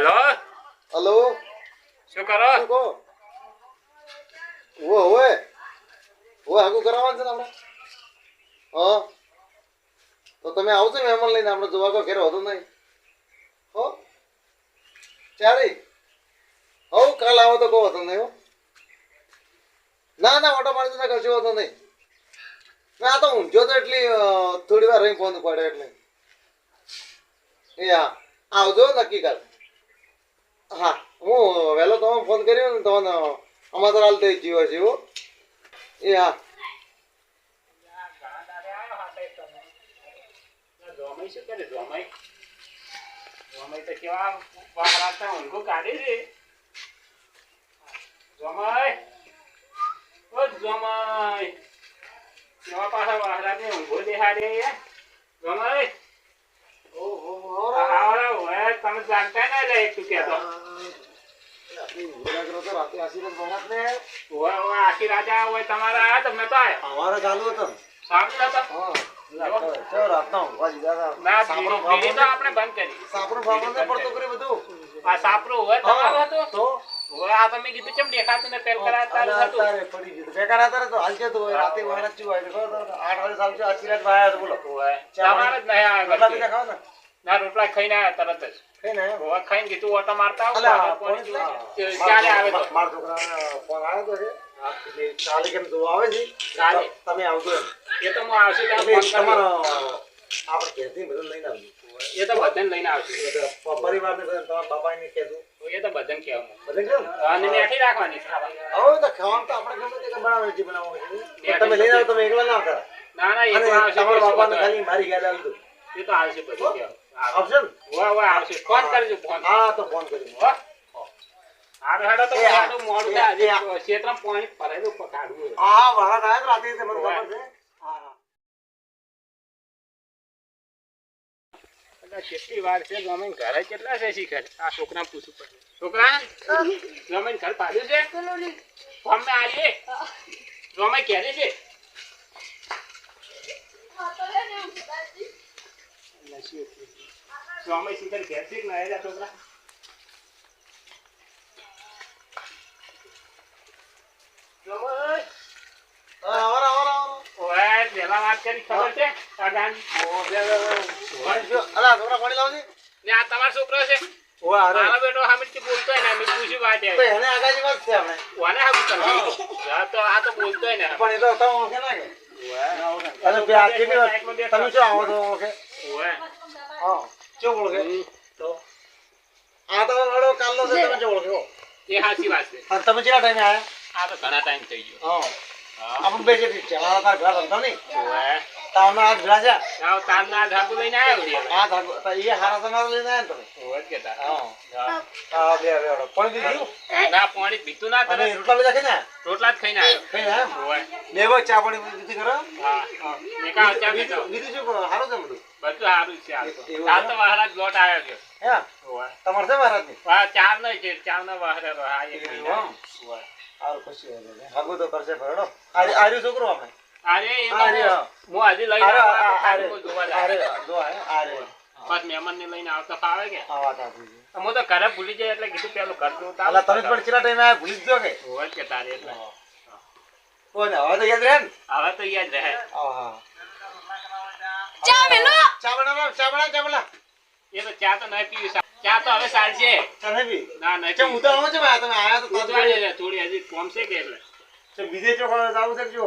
Hello? Hello? શું કરો? શું કહો? ઓ હોય ઓ આગું કરાવવાનું છે ને આપણે? હા? તો તમે આવજો મહેમાન લઈને આપણે જોવા કહો ઘેર હોતો નહીં. હો? ચારે હવ કાલ આવો તો કહો હતો નહીં હો. ના ના ઓટો મારી દીધા કશું હોતો નહીં. ના આ તો ઊંઝો તો એટલી થોડી વાર રહી ફોન પડે એટલે. એ હા આવજો નક્કી કાલ. હા, હું વહેલો તમે ફોન કર્યો ને તમને અમારે તો હાલ થઈ જીવો છે એ હા. જોમાઈ. તો કેવા વાહરાતા ઊંઘો કાઢી છે તમે જાણતા ના તું આખી રાજા હોય તમારા આ તમને તો અમારે ચાલુ હતો. સાંભળો તો. આપણે બંધ કરી. સાપરો ભાગો પડતો કરી બધું. આ સાપરો હોય તમારો હતો. તો? હવે આ તમે કીધું કેમ દેખાતું ને તેલ કરાતા હતું અત્યારે પડી ગયું. બેકાર હતા તો હાલ જતો હોય રાતે વહેલા ચૂ હોય તો ખબર તો આઠ વાગે સાલ આશીર્વાદ ભાઈ બોલો. હોય. તમારે જ નહીં આ રોટલા. બીજા ખાવ ને ના રોટલા ખાઈને આવ્યા તરત જ. કઈ ને હવે ખાઈને કીધું ઓટો મારતા આવો, ફોન. આવે તો? મારા છોકરાનો ફોન આવ્યો તો છે. એટલે કાલે કેમ જોવા આવે છે? તમે આવજો એ તો હું આવશે ત્યાં ફોન તમારો. આપણે ઘેરથી બધું લઈને આવજો એ તો બધાને લઈને આવજો. પરિવારને બધાને તમારા બાપાને કહેજો. એ તો બધાને કહેવાનું બધાને કહો ને. અને મેઠી રાખવાની ખાવાની. હવે તો ખાવાનું તો આપણે ગમે તે બનાવે જે બનાવવું હોય એ. પણ તમે લઈને આવો તમે એકલા ના આવતા. ના ના એ આવશે તમારા કશું બાપાને ખાલી મારી યાદ આવી દો એ તો આવશે બધું આવશે ને? હોય હોય આવશે. ફોન કરજો ફોન. હા તો ફોન કરી હો? હારું તો મોડું મોડું એ થાય. આ- એ આ- હજી ક્ષેત્રમાં પાણી ભરાયેલું કાઢવું હા વાળા થાય રાતે તમને ખબર છે. કેટલી વાર છે? જમીન ઘરે કેટલા છે શીખર? આ છોકરા પૂછવું પડે. છોકરા જમીન ઘર પાડ્યું છે? અમે આવીએ? જમાઈ ક્યારે છે? જમાઈ શીખર ઘેર છે કે ના આયેલા છોકરા. પેલા વાત કરી ખબર છે આ ગાંધી પાણી પીઓ. અલા, છોકરા પાણી લાવજે. ને આ તમારો છોકરો છે મારો બેટો સામેથી બોલતોય ને મેં પૂછ્યું વાત તો એને આગાજી વાત છે આપણે. કોને હાબુ કરવાનું? તો આ તો બોલતોય ને પણ એ તો તમે ઓળખે ના કે? ઓય. બે આ કેટલી તમે શું આવો તો ઓળખે? હા. શું ઓળખે? તો આ તો હળો કાલનો છે, તમે ઓળખે? એ સાચી વાત છે અને તમે કેટલા ટાઈમે આયા? આ તો ઘણા ટાઈમ થઈ ગયો હા. આપણે બે જેટલી છે. આ તારા ઘર રમતા નહીં? તારના છે? આવ તારના ધાબુ લઈને આવ્યો હવે. આ તો એ હારા તમારે લઈને આયા ને તમે? ઓય જ કહેતા. હા. હા. બે, બે. પાણી પીધું? ના પાણી પીતું ના તને રોટલા લીધા કે ના? રોટલા જ ખાઈને આવ્યો કઈ ના એમ? લેવો ચા પાણી પીધી ખરો? હા મેં કહા ચા પીતો. બીજું બીજું શું કરો? હારું છે બધું? બધું છે હાલ તો. એવું હાલ છે? તો મહારાજ લોટ આવ્યો છે હે? ઓય. તમારે છે મહારાજની? હા, ચાર નો છે ચાર નો વાહરેલો. હા એ. હારું. તો કરશે ભરડો. આર્ય છોકરો આપણે. અરે એ તો હું- હું આવ્યો તો આરે, ખાલી હું જોવા જાય. આર્ય, જો આર્ય, આર્ય. બસ મહેમાનને લઈને આવતા ફાવે કે આ વાત સાચી છે. હું તો ઘરે ભૂલી જાય એટલે કીધું પેલું ઘરનું તાવ તમે પણ કેટલા ટાઈમે ભૂલી જ કે? હોય કે તારે એટલે કોઈ હવે તો યાદ રહે ને? હવે તો યાદ રહે હા, હા. ચા મેલો ચા બનાવો, ચા બનાવો, ચા બનાવો. એ તો ચા તો નહીં પીવી ચા તો હવે સારી છે પી? ના. ઉતાવળમાં ચમ આયા? તમે આયા તો થોડી હજી કોમ છે કે એટલે બીજે ચોખા જાવું છે જો?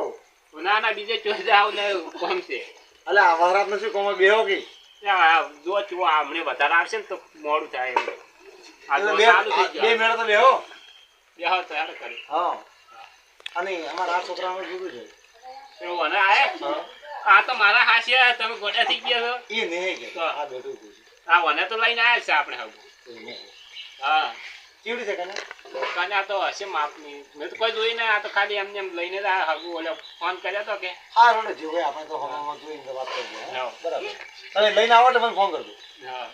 ના ના બીજે ચોઈ આવ ને કોમ છે. અલા, શું કહો, બેહો કે? જો ચો હમણે વધારે આવશે ને તો મોડું થાય એમ. બે મેળો તો બેહો. બેહો તો હેડો કરી. હા. અને અમારા આ છોકરાનું જુદું છે. એવું અને આયા આ તો મારા હાસ્યા તમે ગોડા થઈ ગયા છો. એ નહીં આ બેઠું આ વને તો લઈને આવ્યા છે આપણે હવે. હા. કેવડી છે કને? કને આ તો હશે માપની મેં તો કોઈ જોઈ ને આ તો ખાલી એમને એમ લઈને જ આવ્યા હગું ઓલે ફોન કર્યો તો કે હા, રોડે જીવ આપણે તો હવામાં જોઈને તો વાત? હા. બરાબર. તમે લઈને આવો એટલે મને ફોન કરજો. હા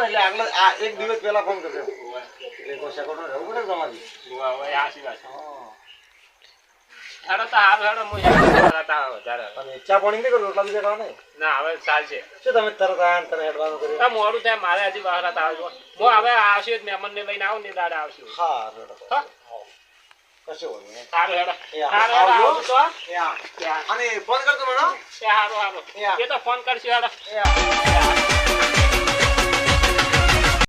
એટલે આગળ આ એક દિવસ પહેલા ફોન કરજો. એટલે કોઈ સેકન્ડ રહેવું પડે તમારી. આ હા. હેડો તો હારું હેડો હું હેડો વહાલા તા વધારે. અને ચા પાણી નહીં કરું રોટલા બીજા ખાવા ના હવે ચાલશે. શું તમે તરત ને તને હેડવાનું કર્યું આ મોડું થાય મારે હજી હું હવે આવશે જ મહેમાન ને લઈને આવું ને દાડા આવશું. હા હા? કશું. સારું હેડો સારું હેડો આવજો. આવજો તો એ અને ફોન કરજો મેડમ હારું હારું. એ તો ફોન કરશું હેડો.